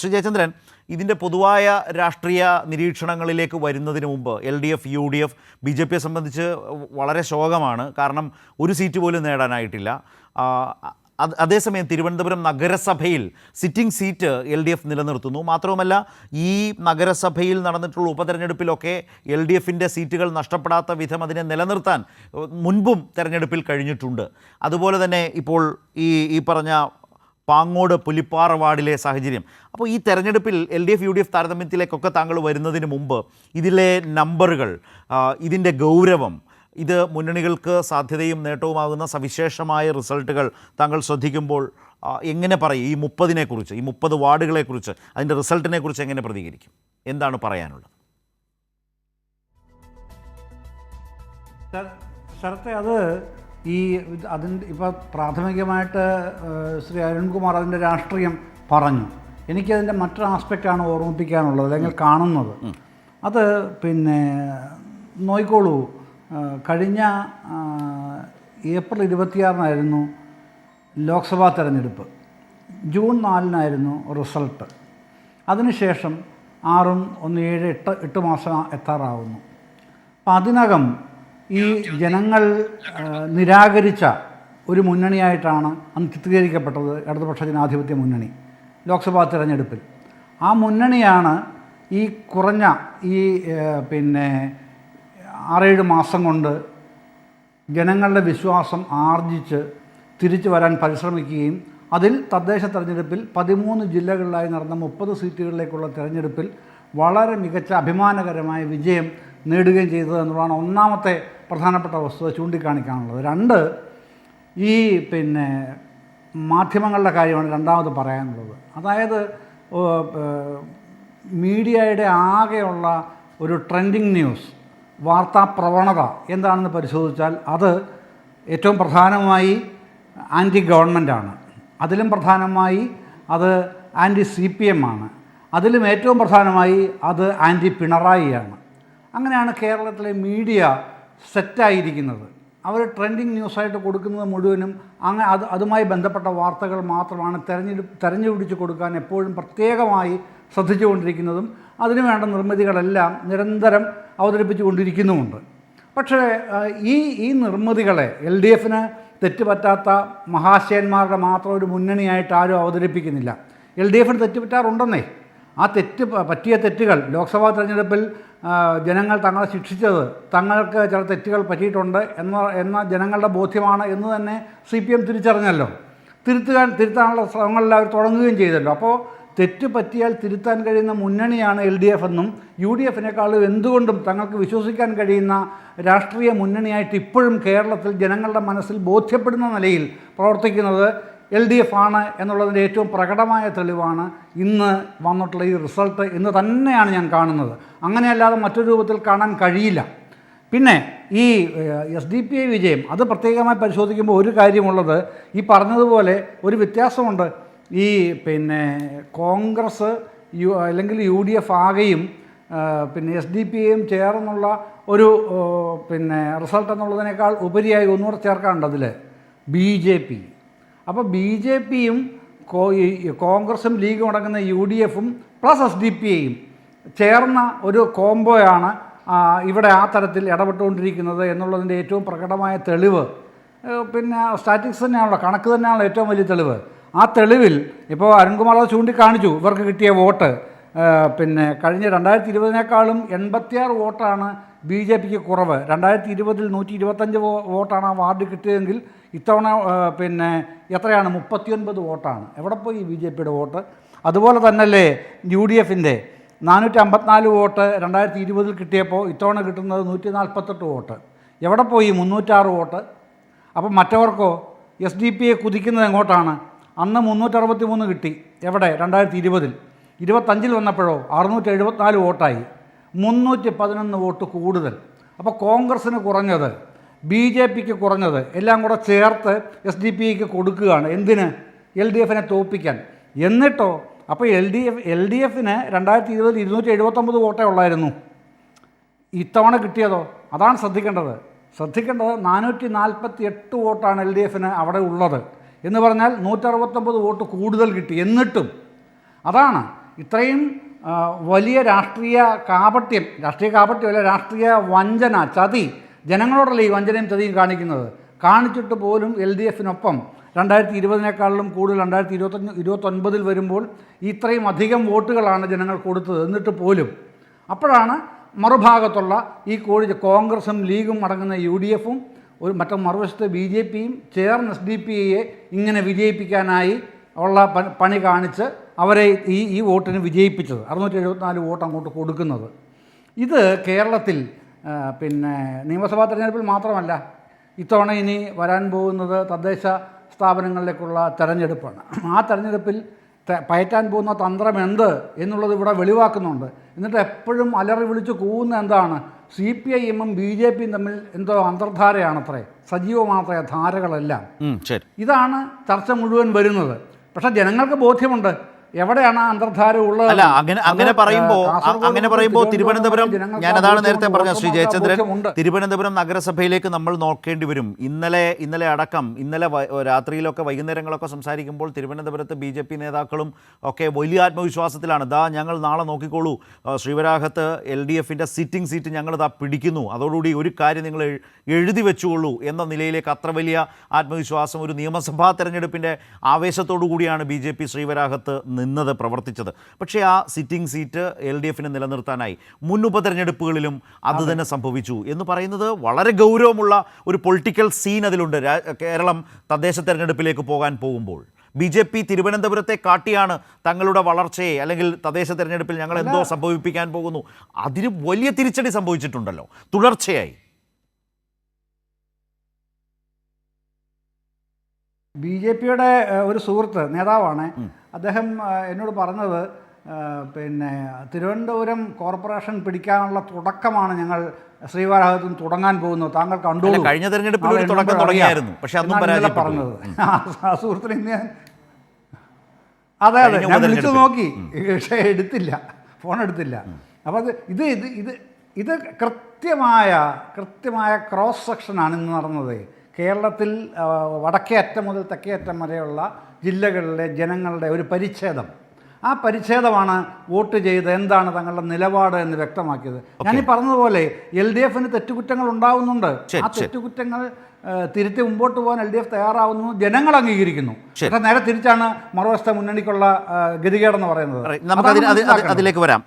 ശ്രീ ജയചന്ദ്രൻ ഇതിന്റെ പൊതുവായ രാഷ്ട്രീയ നിരീക്ഷണങ്ങളിലേക്ക് വരുന്നതിന് മുമ്പ് L D F U D F B J പിയെ സംബന്ധിച്ച് വളരെ ശോകമാണ്. കാരണം ഒരു സീറ്റ് പോലും നേടാനായിട്ടില്ല. അത് അതേസമയം തിരുവനന്തപുരം നഗരസഭയിൽ sitting seat L D F നിലനിർത്തുന്നു. മാത്രവുമല്ല ഈ നഗരസഭയിൽ നടന്നിട്ടുള്ള ഉപതെരഞ്ഞെടുപ്പിലൊക്കെ എൽ ഡി എഫിന്റെ സീറ്റുകൾ നഷ്ടപ്പെടാത്ത വിധം അതിനെ നിലനിർത്താൻ മുൻപും തെരഞ്ഞെടുപ്പിൽ കഴിഞ്ഞിട്ടുണ്ട്. അതുപോലെ തന്നെ ഇപ്പോൾ ഈ ഈ പറഞ്ഞ പാങ്ങോട് പുലിപ്പാറ വാർഡിലെ സാഹചര്യം. അപ്പോൾ ഈ തെരഞ്ഞെടുപ്പിൽ L D F U D F താരതമ്യത്തിലേക്കൊക്കെ താങ്കൾ വരുന്നതിന് മുമ്പ് ഇതിലെ നമ്പറുകൾ ഇതിന്റെ ഗൗരവം ഇത് മുന്നണികൾക്ക് സാധ്യതയും നേട്ടവുമാകുന്ന സവിശേഷമായ റിസൾട്ടുകൾ താങ്കൾ ശ്രദ്ധിക്കുമ്പോൾ എങ്ങനെ പറയും? ഈ മുപ്പതിനെക്കുറിച്ച് ഈ മുപ്പത് വാർഡുകളെക്കുറിച്ച് അതിന്റെ റിസൾട്ടിനെക്കുറിച്ച് എങ്ങനെ പ്രതികരിക്കും? എന്താണ് പറയാനുള്ളത്? ശര- ശരത്തെ അത് ഈ അതിന്റെ ഇപ്പോൾ പ്രാഥമികമായിട്ട് ശ്രീ അരുൺകുമാർ അതിന്റെ രാഷ്ട്രീയം പറഞ്ഞു. എനിക്കതിന്റെ മറ്റൊരു ആസ്പെക്റ്റാണ് ഓർമ്മിപ്പിക്കാനുള്ളത് അല്ലെങ്കിൽ കാണുന്നത്. അത് പിന്നെ നോയിക്കോളൂ. കഴിഞ്ഞ ഏപ്രിൽ ഇരുപത്തിയാറിനായിരുന്നു ലോക്സഭാ തെരഞ്ഞെടുപ്പ്. ജൂൺ നാലിനായിരുന്നു റിസൾട്ട്. അതിനുശേഷം ആറും ഒന്ന് ഏഴ് എട്ട് എട്ട് മാസം എത്താറാവുന്നു. അപ്പം അതിനകം ഈ ജനങ്ങൾ നിരാകരിച്ച ഒരു മുന്നണിയായിട്ടാണ് അന്ന് ചിത്രീകരിക്കപ്പെട്ടത് ഇടതുപക്ഷ ജനാധിപത്യ മുന്നണി ലോക്സഭാ തിരഞ്ഞെടുപ്പിൽ. ആ മുന്നണിയാണ് ഈ കുറഞ്ഞ ഈ പിന്നെ ആറേഴ് മാസം കൊണ്ട് ജനങ്ങളുടെ വിശ്വാസം ആർജിച്ച് തിരിച്ചു വരാൻ പരിശ്രമിക്കുകയും അതിൽ തദ്ദേശ തെരഞ്ഞെടുപ്പിൽ പതിമൂന്ന് ജില്ലകളിലായി നടന്ന മുപ്പത് സീറ്റുകളിലേക്കുള്ള തിരഞ്ഞെടുപ്പിൽ വളരെ മികച്ച അഭിമാനകരമായ വിജയം നേടുകയും ചെയ്തത് എന്നുള്ളതാണ് ഒന്നാമത്തെ പ്രധാനപ്പെട്ട വസ്തുത ചൂണ്ടിക്കാണിക്കാനുള്ളത്. രണ്ട് ഈ പിന്നെ മാധ്യമങ്ങളുടെ കാര്യമാണ് രണ്ടാമത് പറയാനുള്ളത്. അതായത് മീഡിയയുടെ ആകെയുള്ള ഒരു ട്രെൻഡിങ് ന്യൂസ് വാർത്താ പ്രവണത എന്താണെന്ന് പരിശോധിച്ചാൽ അത് ഏറ്റവും പ്രധാനമായി ആന്റി ഗവൺമെന്റാണ് അതിലും പ്രധാനമായി അത് ആന്റി സി പി എം ആണ്. അതിലും ഏറ്റവും പ്രധാനമായി അത് ആന്റി പിണറായിയാണ് അങ്ങനെയാണ് കേരളത്തിലെ മീഡിയ സെറ്റായിരിക്കുന്നത്. അവർ ട്രെൻഡിങ് ന്യൂസായിട്ട് കൊടുക്കുന്നത് മുഴുവനും അങ്ങനെ അത് അതുമായി ബന്ധപ്പെട്ട വാർത്തകൾ മാത്രമാണ് തെരഞ്ഞെടുപ്പ് തെരഞ്ഞുപിടിച്ച് കൊടുക്കാൻ എപ്പോഴും പ്രത്യേകമായി ശ്രദ്ധിച്ചുകൊണ്ടിരിക്കുന്നതും അതിനു വേണ്ട നിർമ്മിതികളെല്ലാം നിരന്തരം അവതരിപ്പിച്ചുകൊണ്ടിരിക്കുന്നുമുണ്ട്. പക്ഷേ ഈ ഈ നിർമ്മിതികളെ എൽ ഡി എഫിന് തെറ്റുപറ്റാത്ത മഹാശയന്മാരുടെ മാത്രം ഒരു മുന്നണിയായിട്ട് ആരും അവതരിപ്പിക്കുന്നില്ല. എൽ ഡി എഫിന് തെറ്റുപറ്റാറുണ്ടെന്നേ. ആ തെറ്റ് പറ്റിയ തെറ്റുകൾ ലോക്സഭാ തെരഞ്ഞെടുപ്പിൽ ജനങ്ങൾ തങ്ങളെ ശിക്ഷിച്ചത്. തങ്ങൾക്ക് ചില തെറ്റുകൾ പറ്റിയിട്ടുണ്ട് എന്ന എന്ന ജനങ്ങളുടെ ബോധ്യമാണ് എന്ന് തന്നെ സി പി എം തിരിച്ചറിഞ്ഞല്ലോ. തിരുത്തുകാൻ തിരുത്താനുള്ള ശ്രമങ്ങളിൽ അവർ തുടങ്ങുകയും ചെയ്തല്ലോ. അപ്പോൾ തെറ്റ് പറ്റിയാൽ തിരുത്താൻ കഴിയുന്ന മുന്നണിയാണ് എൽ ഡി എഫ് എന്നും യു ഡി എഫിനേക്കാളും എന്തുകൊണ്ടും തങ്ങൾക്ക് വിശ്വസിക്കാൻ കഴിയുന്ന രാഷ്ട്രീയ മുന്നണിയായിട്ട് ഇപ്പോഴും കേരളത്തിൽ ജനങ്ങളുടെ മനസ്സിൽ ബോധ്യപ്പെടുന്ന നിലയിൽ പ്രവർത്തിക്കുന്നത് എൽ ഡി എഫ് ആണ് എന്നുള്ളതിന്റെ ഏറ്റവും പ്രകടമായ തെളിവാണ് ഇന്ന് വന്നിട്ടുള്ള ഈ റിസൾട്ട് എന്ന് തന്നെയാണ് ഞാൻ കാണുന്നത്. അങ്ങനെയല്ലാതെ മറ്റൊരു രൂപത്തിൽ കാണാൻ കഴിയില്ല. പിന്നെ ഈ എസ് ഡി പി ഐ വിജയം അത് പ്രത്യേകമായി പരിശോധിക്കുമ്പോൾ ഒരു കാര്യമുള്ളത് ഈ പറഞ്ഞതുപോലെ ഒരു വ്യത്യാസമുണ്ട്. ഈ പിന്നെ കോൺഗ്രസ് യു അല്ലെങ്കിൽ യു ഡി എഫ് ആകെയും പിന്നെ എസ് ഡി പി ഐയും ചേർന്നുള്ള ഒരു പിന്നെ റിസൾട്ട് എന്നുള്ളതിനേക്കാൾ ഉപരിയായി ഒന്നുകൂടെ ചേർക്കാനുണ്ട് അതിൽ ബി ജെ പി. അപ്പോൾ ബി ജെ പിയും കോൺഗ്രസും ലീഗും അടങ്ങുന്ന യു ഡി എഫും പ്ലസ് എസ് ഡി പി എയും ചേർന്ന ഒരു കോംബോയാണ് ഇവിടെ ആ തരത്തിൽ ഇടപെട്ടുകൊണ്ടിരിക്കുന്നത് എന്നുള്ളതിന്റെ ഏറ്റവും പ്രകടമായ തെളിവ്. പിന്നെ സ്റ്റാറ്റിക്സ് തന്നെയാണല്ലോ കണക്ക് തന്നെയാണല്ലോ ഏറ്റവും വലിയ തെളിവ്. ആ തെളിവിൽ ഇപ്പോൾ അരുൺകുമാർ ചൂണ്ടിക്കാണിച്ചു ഇവർക്ക് കിട്ടിയ വോട്ട്. പിന്നെ കഴിഞ്ഞ രണ്ടായിരത്തി ഇരുപതിനേക്കാളും എൺപത്തിയാറ് വോട്ടാണ് ബി ജെ പിക്ക് കുറവ്. രണ്ടായിരത്തി ഇരുപതിൽ നൂറ്റി ഇരുപത്തഞ്ച് വോട്ടാണ് ആ വാർഡ് കിട്ടിയതെങ്കിൽ ഇത്തവണ പിന്നെ എത്രയാണ്? മുപ്പത്തിയൊൻപത് വോട്ടാണ്. എവിടെ പോയി ബി ജെ പിയുടെ വോട്ട്? അതുപോലെ തന്നെയല്ലേ യു ഡി എഫിന്റെ. നാനൂറ്റി അമ്പത്തിനാല് വോട്ട് രണ്ടായിരത്തി ഇരുപതിൽ കിട്ടിയപ്പോൾ ഇത്തവണ കിട്ടുന്നത് നൂറ്റി നാൽപ്പത്തെട്ട് വോട്ട്. എവിടെ പോയി? മുന്നൂറ്റാറ് വോട്ട്. അപ്പം മറ്റവർക്കോ? എസ് ഡി പി എ കുതിക്കുന്നത് എങ്ങോട്ടാണ്? അന്ന് മുന്നൂറ്ററുപത്തി മൂന്ന് കിട്ടി. എവിടെ? രണ്ടായിരത്തി ഇരുപതിൽ ഇരുപത്തഞ്ചിൽ വന്നപ്പോഴോ അറുന്നൂറ്റി എഴുപത്തിനാല് വോട്ടായി. മുന്നൂറ്റി പതിനൊന്ന് വോട്ട് കൂടുതൽ. അപ്പോൾ കോൺഗ്രസ്സിന് കുറഞ്ഞത് ബി ജെ പിക്ക് കുറഞ്ഞത് എല്ലാം കൂടെ ചേർത്ത് എസ് ഡി പിക്ക് കൊടുക്കുകയാണ്. എന്തിന്? എൽ ഡി എഫിനെ തോൽപ്പിക്കാൻ എന്നിട്ടോ അപ്പോൾ L D F L D എഫിന് രണ്ടായിരത്തി ഇരുപതിൽ ഇരുന്നൂറ്റി എഴുപത്തൊമ്പത് വോട്ടേ ഉള്ളായിരുന്നു. ഇത്തവണ കിട്ടിയതോ? അതാണ് ശ്രദ്ധിക്കേണ്ടത്. ശ്രദ്ധിക്കേണ്ടത് നാനൂറ്റി നാൽപ്പത്തി എട്ട് വോട്ടാണ് എൽ ഡി എഫിന് അവിടെ ഉള്ളത്. എന്ന് പറഞ്ഞാൽ നൂറ്ററുപത്തൊമ്പത് വോട്ട് കൂടുതൽ കിട്ടി. എന്നിട്ടും അതാണ് ഇത്രയും വലിയ രാഷ്ട്രീയ കാപട്യം രാഷ്ട്രീയ കാപട്യമല്ല രാഷ്ട്രീയ വഞ്ചന ചതി. ജനങ്ങളോടല്ല ഈ വഞ്ചനയും ചതിയും കാണിക്കുന്നത്? കാണിച്ചിട്ട് പോലും എൽ ഡി എഫിനൊപ്പം രണ്ടായിരത്തി ഇരുപതിനേക്കാളിലും കൂടുതൽ രണ്ടായിരത്തി ഇരുപത്തഞ്ച് ഇരുപത്തൊൻപതിൽ വരുമ്പോൾ ഇത്രയും അധികം വോട്ടുകളാണ് ജനങ്ങൾ കൊടുത്തത് എന്നിട്ട് പോലും. അപ്പോഴാണ് മറുഭാഗത്തുള്ള ഈ കോഴി കോൺഗ്രസും ലീഗും അടങ്ങുന്ന യു ഡി എഫും ഒരു മറ്റു മറുവശത്ത് ബി ജെ പിയും ചേർന്ന് എസ് ഡി പി ഐയെ ഇങ്ങനെ വിജയിപ്പിക്കാനായി ഉള്ള പണി കാണിച്ച് അവരെ ഈ ഈ വോട്ടിന് വിജയിപ്പിച്ചത്. അറുന്നൂറ്റി എഴുപത്തിനാല് വോട്ട് അങ്ങോട്ട് കൊടുക്കുന്നത്. ഇത് കേരളത്തിൽ പിന്നെ നിയമസഭാ തെരഞ്ഞെടുപ്പിൽ മാത്രമല്ല ഇത്തവണ ഇനി വരാൻ പോകുന്നത് തദ്ദേശ സ്ഥാപനങ്ങളിലേക്കുള്ള തെരഞ്ഞെടുപ്പാണ്. ആ തെരഞ്ഞെടുപ്പിൽ പയറ്റാൻ പോകുന്ന തന്ത്രം എന്ത് എന്നുള്ളത് ഇവിടെ വെളിവാക്കുന്നുണ്ട്. എന്നിട്ട് എപ്പോഴും അലറി വിളിച്ച് കൂവുന്ന എന്താണ്? സി പി ഐ എമ്മും ബി ജെ പിയും തമ്മിൽ എന്തോ അന്തർധാരയാണത്രേ. സജീവമാണത്രേ ധാരകളെല്ലാം. ശരി. ഇതാണ് ചർച്ച മുഴുവൻ വരുന്നത്. പക്ഷേ ജനങ്ങൾക്ക് ബോധ്യമുണ്ട്. എവിടെയാണ് അന്തർധാര ഉള്ളത്? അല്ല അങ്ങനെ അങ്ങനെ പറയുമ്പോൾ അങ്ങനെ പറയുമ്പോൾ തിരുവനന്തപുരം ഞാനതാണ് നേരത്തെ. പറഞ്ഞ ശ്രീ ജയചന്ദ്രൻ. തിരുവനന്തപുരം നഗരസഭയിലേക്ക് നമ്മൾ നോക്കേണ്ടി വരും. ഇന്നലെ ഇന്നലെ അടക്കം ഇന്നലെ രാത്രിയിലൊക്കെ വൈകുന്നേരങ്ങളൊക്കെ സംസാരിക്കുമ്പോൾ തിരുവനന്തപുരത്ത് ബി ജെ പി നേതാക്കളും ഒക്കെ വലിയ ആത്മവിശ്വാസത്തിലാണ്. ദാ ഞങ്ങൾ നാളെ നോക്കിക്കോളൂ. ശ്രീവരാഹത്ത് എൽ ഡി എഫിന്റെ സിറ്റിംഗ് സീറ്റ് ഞങ്ങൾ ദാ പിടിക്കുന്നു. അതോടുകൂടി ഒരു കാര്യം നിങ്ങൾ എഴുതി വെച്ചുകൊള്ളൂ എന്ന നിലയിലേക്ക് അത്ര വലിയ ആത്മവിശ്വാസം ഒരു നിയമസഭാ തെരഞ്ഞെടുപ്പിന്റെ ആവേശത്തോടു കൂടിയാണ് ബി ജെ പി ശ്രീവരാഹത്ത് നിന്നത് പ്രവർത്തിച്ചത്. പക്ഷേ ആ സിറ്റിംഗ് സീറ്റ് എൽ ഡി എഫിനെ നിലനിർത്താനായി മുൻ ഉപതെരഞ്ഞെടുപ്പുകളിലും അത്. തന്നെ സംഭവിച്ചു എന്ന് പറയുന്നത് വളരെ ഗൗരവമുള്ള ഒരു പൊളിറ്റിക്കൽ സീൻ അതിലുണ്ട്. കേരളം തദ്ദേശ തെരഞ്ഞെടുപ്പിലേക്ക് പോകാൻ പോകുമ്പോൾ. ബി ജെ പി തിരുവനന്തപുരത്തെ കാട്ടിയാണ് തങ്ങളുടെ വളർച്ചയെ അല്ലെങ്കിൽ തദ്ദേശ തെരഞ്ഞെടുപ്പിൽ ഞങ്ങൾ എന്തോ സംഭവിപ്പിക്കാൻ പോകുന്നു. അതിന് വലിയ തിരിച്ചടി സംഭവിച്ചിട്ടുണ്ടല്ലോ. തുടർച്ചയായി. ബി ജെ പിയുടെ ഒരു സുഹൃത്ത് നേതാവാണ്. അദ്ദേഹം എന്നോട് പറഞ്ഞത് പിന്നെ തിരുവനന്തപുരം കോർപ്പറേഷൻ പിടിക്കാനുള്ള തുടക്കമാണ് ഞങ്ങൾ ശ്രീവാരാഹത്തിൽ തുടങ്ങാൻ പോകുന്നത്. താങ്കൾ കണ്ടു കഴിഞ്ഞ തെരഞ്ഞെടുപ്പിൽ ഒരു തുടക്കം തുടങ്ങിയായിരുന്നു. പക്ഷേ അന്നും പറഞ്ഞത്. ആ സുഹൃത്തിന് ഇന്ന് ഞാൻ അതെ അതെ ഞാൻ വിളിച്ചു നോക്കി. പക്ഷേ എടുത്തില്ല. ഫോൺ എടുത്തില്ല. അപ്പോൾ അത് ഇത് ഇത് ഇത് ഇത് കൃത്യമായ കൃത്യമായ ക്രോസ് സെക്ഷനാണ് ഇന്ന് നടന്നത്. കേരളത്തിൽ വടക്കേ അറ്റം മുതൽ തെക്കേ അറ്റം വരെയുള്ള ജില്ലകളിലെ ജനങ്ങളുടെ ഒരു പരിച്ഛേദം. ആ പരിച്ഛേദമാണ് വോട്ട് ചെയ്ത് എന്താണ് തങ്ങളുടെ നിലപാട് എന്ന് വ്യക്തമാക്കിയത്. ഞാനീ പറഞ്ഞതുപോലെ എൽ ഡി എഫിന് തെറ്റുകുറ്റങ്ങൾ ഉണ്ടാവുന്നുണ്ട്. ആ. തെറ്റുകുറ്റങ്ങൾ തിരുത്തി മുമ്പോട്ട് പോകാൻ എൽ ഡി എഫ് തയ്യാറാവുന്നു. ജനങ്ങൾ അംഗീകരിക്കുന്നു. നേരെ തിരിച്ചാണ് മറുവശത്തെ മുന്നണിക്കുള്ള ഗതികേടെന്ന് പറയുന്നത്. അതിലേക്ക് വരാം.